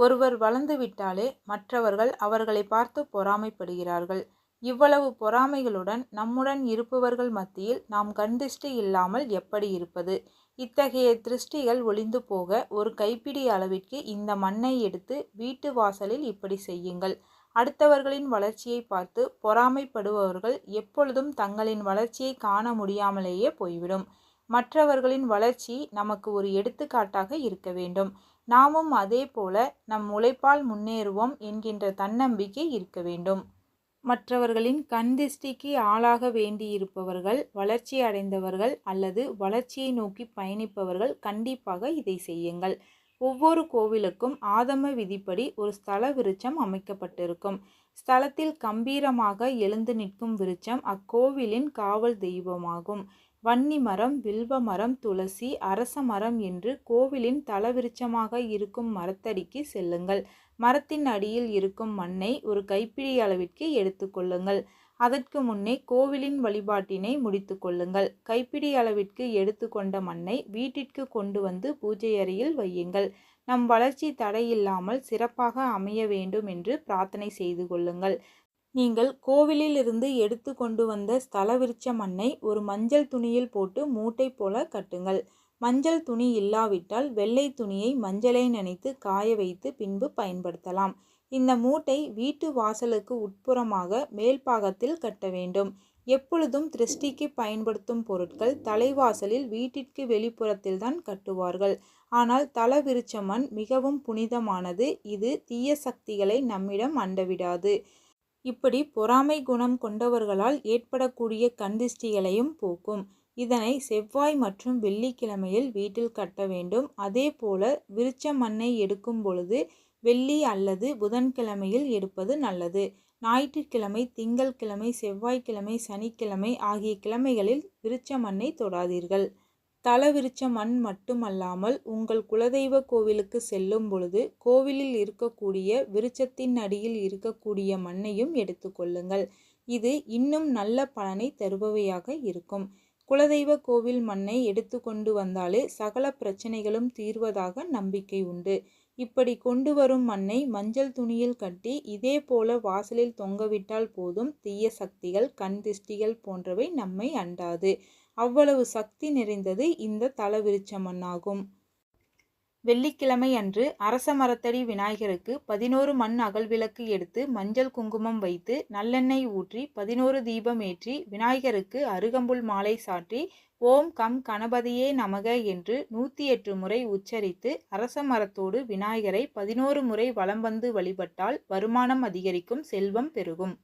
ஒருவர் வளர்ந்துவிட்டாலே மற்றவர்கள் அவர்களை பார்த்து பொறாமைப்படுகிறார்கள். இவ்வளவு பொறாமைகளுடன் நம்முடன் இருப்பவர்கள் மத்தியில் நாம் கண்திஷ்டி இல்லாமல் எப்படி இருப்பது? இத்தகைய திருஷ்டிகள் ஒளிந்து போக ஒரு கைப்பிடி அளவிற்கு இந்த மண்ணை எடுத்து வீட்டு வாசலில் இப்படி செய்யுங்கள். அடுத்தவர்களின் வளர்ச்சியை பார்த்து பொறாமைப்படுபவர்கள் எப்பொழுதும் தங்களின் வளர்ச்சியை காண முடியாமலேயே போய்விடும். மற்றவர்களின் வளர்ச்சி நமக்கு ஒரு எடுத்துக்காட்டாக இருக்க வேண்டும். நாமும் அதே போல நம் உழைப்பால் முன்னேறுவோம் என்கின்ற தன்னம்பிக்கை இருக்க வேண்டும். மற்றவர்களின் கண் திஷ்டிக்கு ஆளாக வேண்டியிருப்பவர்கள் வளர்ச்சி அடைந்தவர்கள் அல்லது வளர்ச்சியை நோக்கி பயணிப்பவர்கள் கண்டிப்பாக இதை செய்யுங்கள். ஒவ்வொரு கோவிலுக்கும் ஆதம விதிப்படி ஒரு ஸ்தல விருட்சம் அமைக்கப்பட்டிருக்கும். ஸ்தலத்தில் கம்பீரமாக எழுந்து நிற்கும் விருட்சம் அக்கோவிலின் காவல் தெய்வமாகும். வன்னி மரம் வில்வ மரம் துளசி அரச மரம் என்று கோவிலின் தலவிருட்சமாக இருக்கும் மரத்தடிக்கு செல்லுங்கள். மரத்தின் அடியில் இருக்கும் மண்ணை ஒரு கைப்பிடி அளவிற்கு எடுத்துக்கொள்ளுங்கள் அதற்கு முன்னே கோவிலின் வழிபாட்டினை முடித்து கொள்ளுங்கள். கைப்பிடி அளவிற்கு எடுத்துக்கொண்ட மண்ணை வீட்டிற்கு கொண்டு வந்து பூஜை அறையில் வையுங்கள். நம் வளர்ச்சி தடையில்லாமல் சிறப்பாக அமைய வேண்டும் என்று பிரார்த்தனை செய்து கொள்ளுங்கள். நீங்கள் கோவிலிலிருந்து எடுத்து கொண்டு வந்த ஸ்தல விருட்ச மண்ணை ஒரு மஞ்சள் துணியில் போட்டு மூட்டை போல கட்டுங்கள். மஞ்சள் துணி இல்லாவிட்டால் வெள்ளை துணியை மஞ்சளை நனைத்து காய வைத்து பின்பு பயன்படுத்தலாம். இந்த மூட்டை வீட்டு வாசலுக்கு உட்புறமாக மேல்பாகத்தில் கட்ட வேண்டும். எப்பொழுதும் திருஷ்டிக்கு பயன்படுத்தும் பொருட்கள் தலைவாசலில் வீட்டிற்கு வெளிப்புறத்தில் தான் கட்டுவார்கள். ஆனால் தல விருட்ச மண் மிகவும் புனிதமானது. இது தீய சக்திகளை நம்மிடம் அண்டவிடாது. இப்படி பொறாமை குணம் கொண்டவர்களால் ஏற்படக்கூடிய கந்திஷ்டிகளையும் போக்கும். இதனை செவ்வாய் மற்றும் வெள்ளிக்கிழமையில் வீட்டில் கட்ட வேண்டும். அதே போல விருச்ச மண்ணை எடுக்கும் பொழுது வெள்ளி அல்லது புதன்கிழமையில் எடுப்பது நல்லது. ஞாயிற்றுக்கிழமை திங்கள்கிழமை செவ்வாய்க்கிழமை சனிக்கிழமை ஆகிய கிழமைகளில் விருச்ச மண்ணை தொடாதீர்கள். தலவிருச்ச மண் மட்டுமல்லாமல் உங்கள் குலதெய்வ கோவிலுக்கு செல்லும் பொழுது கோவிலில் இருக்கக்கூடிய விருச்சத்தின் அடியில் இருக்கக்கூடிய மண்ணையும் எடுத்துக்கொள்ளுங்கள் இது இன்னும் நல்ல பலனை தருபவையாக இருக்கும். குலதெய்வ கோவில் மண்ணை எடுத்து கொண்டு வந்தாலே சகல பிரச்சனைகளும் தீர்வதாக நம்பிக்கை உண்டு. இப்படி கொண்டு வரும் மண்ணை மஞ்சள் துணியில் கட்டி இதே போல வாசலில் தொங்கவிட்டால் போதும் தீய சக்திகள் கண் திஷ்டிகள் போன்றவை நம்மை அண்டாது. அவ்வளவு சக்தி நிறைந்தது இந்த தலவிருச்ச மண்ணாகும் வெள்ளிக்கிழமை அன்று அரச மரத்தடி விநாயகருக்கு பதினோரு மண் அகல்விளக்கு எடுத்து மஞ்சள் குங்குமம் வைத்து நல்லெண்ணெய் ஊற்றி பதினோரு தீபம் ஏற்றி விநாயகருக்கு அருகம்புல் மாலை சாற்றி ஓம் கம் கணபதியே நமக என்று நூற்றி எட்டு முறை உச்சரித்து அரச மரத்தோடு விநாயகரை பதினோரு முறை வலம் வந்து வழிபட்டால் வருமானம் அதிகரிக்கும் செல்வம் பெருகும்.